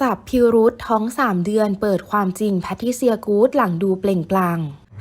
จับพิรุธท้อง 3 เดือนเปิดความจริงแพทิเซียกูดหลังดูเปล่งปลั่ง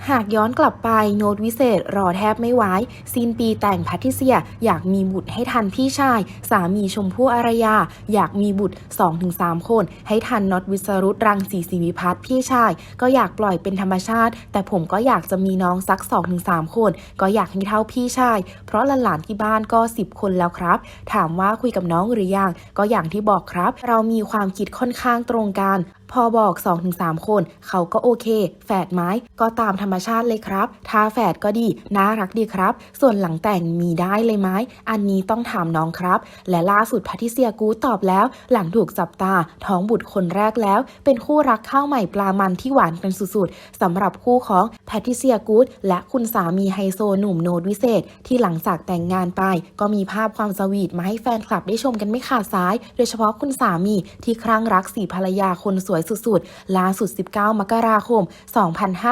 หากย้อนกลับไปโน้ตวิเศษรอแทบไม่ไหวสิ้นปีแต่งแพทริเซีย อยากมีบุตรให้ทันพี่ชาย สามีชมพู่อารยา อยากมีบุตร 2-3 คน ให้ทันน็อตวิสรุตรังสีสิวิพัฒน์พี่ชาย ก็อยากปล่อยเป็นธรรมชาติ แต่ผมก็อยากจะมีน้องสัก 2-3 คน ก็อยากให้เท่าพี่ชาย เพราะหลานๆที่บ้านก็ 10 คนแล้วครับ ถามว่าคุยกับน้องหรือยังก็อย่างที่บอกครับ เรามีความคิดค่อนข้างตรงกันพอบอก 2-3 คน เขาก็โอเค แฝดไหมก็ตามธรรมชาติเลยครับ ถ้าแฝดก็ดี น่ารักดีครับ ส่วนหลังแต่งมีได้เลยไหมอันนี้ต้องถามน้องครับ และล่าสุดพัทิเซียกูตอบแล้ว หลังถูกจับตา ท้องบุตรคนแรกแล้ว เป็นคู่รักข้าวใหม่ปลามันที่หวานกันสุดๆสำหรับคู่ของแพทิเซียกูดและคุณสามีไฮโซหนุ่มโนดวิเศษ ที่หลังจากแต่งงานไป ก็มีภาพความสวีทมาให้แฟนคลับได้ชมกันไม่ขาดสาย โดยเฉพาะคุณสามีที่ครั่งรักสีภรรยาคนสวยสุดๆล่าสุด 19 มกราคม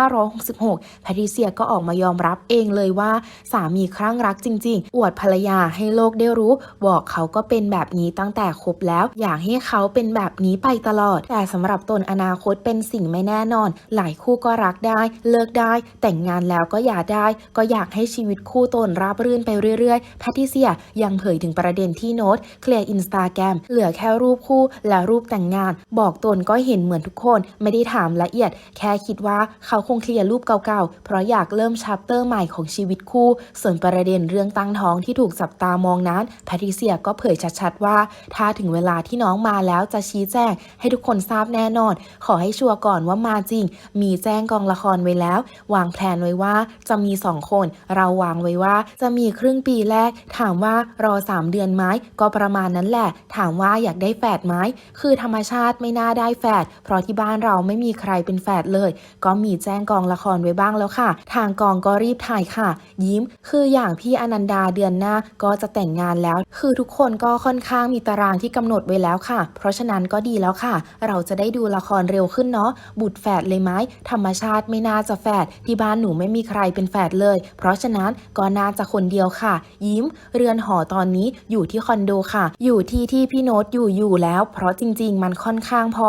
2566แพทริเซียก็ออกมายอมรับเองเลยว่า สามีคลั่งรักจริง ๆ อวดภรรยาให้โลกได้รู้ บอกเขาก็เป็นแบบนี้ตั้งแต่คบแล้ว อยากให้เขาเป็นแบบนี้ไปตลอด แต่สำหรับตนอนาคตเป็นสิ่งไม่แน่นอน หลายคู่ก็รักได้ เลิกได้ แต่งงานแล้วก็อย่าได้ ก็อยากให้ชีวิตคู่ตนราบรื่นไปเรื่อยๆแพทริเซียยังเผยถึงประเด็นที่โน้ตเคลียร์อินสตาแกรมเหลือแค่รูปคู่และรูปแต่งงาน บอกตนก็เห็นเหมือนทุกคนไม่ได้ถามละเอียด แค่คิดว่าเขาคงเคลียร์รูปเก่าๆ เพราะอยากเริ่มชัปเตอร์ใหม่ของชีวิตคู่ ส่วนประเด็นเรื่องตั้งท้องที่ถูกจับตามองนั้นแพทริเซียก็เผยชัดๆว่า ถ้าถึงเวลาที่น้องมาแล้วจะชี้แจง ให้ทุกคนทราบแน่นอน ขอให้ชัวร์ก่อนว่ามาจริง มีแจ้งกองละครไว้แล้ว วางแผนไว้ว่าจะมีสองคน เราวางไว้ว่าจะมีครึ่งปีแรก ถามว่ารอ 3 เดือนไหมก็ประมาณนั้นแหละ ถามว่าอยากได้แฝดไหมคือธรรมชาติไม่น่าได้แฝดเพราะที่บ้านเราไม่มีใครเป็นแฝดเลย ก็มีแจ้งกองละครไว้บ้างแล้วค่ะ ทางกองก็รีบถ่ายค่ะ ยิ้ม คืออย่างพี่อนันดาเดือนหน้าก็จะแต่งงานแล้ว คือทุกคนก็ค่อนข้างมีตารางที่กำหนดไว้แล้วค่ะ เพราะฉะนั้นก็ดีแล้วค่ะ เราจะได้ดูละครเร็วขึ้นเนาะ บุตรแฝดเลยไหมธรรมชาติไม่น่าจะแฝด ที่บ้านหนูไม่มีใครเป็นแฝดเลย เพราะฉะนั้นก็น่าจะคนเดียวค่ะ ยิ้ม เรือนหอตอนนี้อยู่ที่คอนโดค่ะ อยู่ที่ที่พี่โน้ตอยู่อยู่แล้ว เพราะจริง ๆ มันค่อนข้างพอ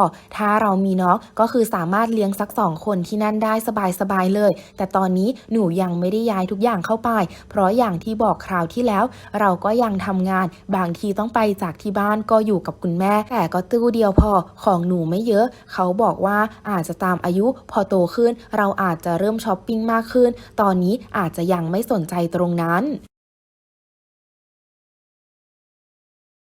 ถ้าเรามีน้องก็คือสามารถเลี้ยงสักสองคนที่นั่นได้สบายๆเลย แต่ตอนนี้หนูยังไม่ได้ย้ายทุกอย่างเข้าไป เพราะอย่างที่บอกคราวที่แล้ว เราก็ยังทำงาน บางทีต้องไปจากที่บ้านก็อยู่กับคุณแม่ แต่ก็ตู้เดียวพอของหนูไม่เยอะ เขาบอกว่าอาจจะตามอายุพอโตขึ้น เราอาจจะเริ่มช้อปปิ้งมากขึ้น ตอนนี้อาจจะยังไม่สนใจตรงนั้น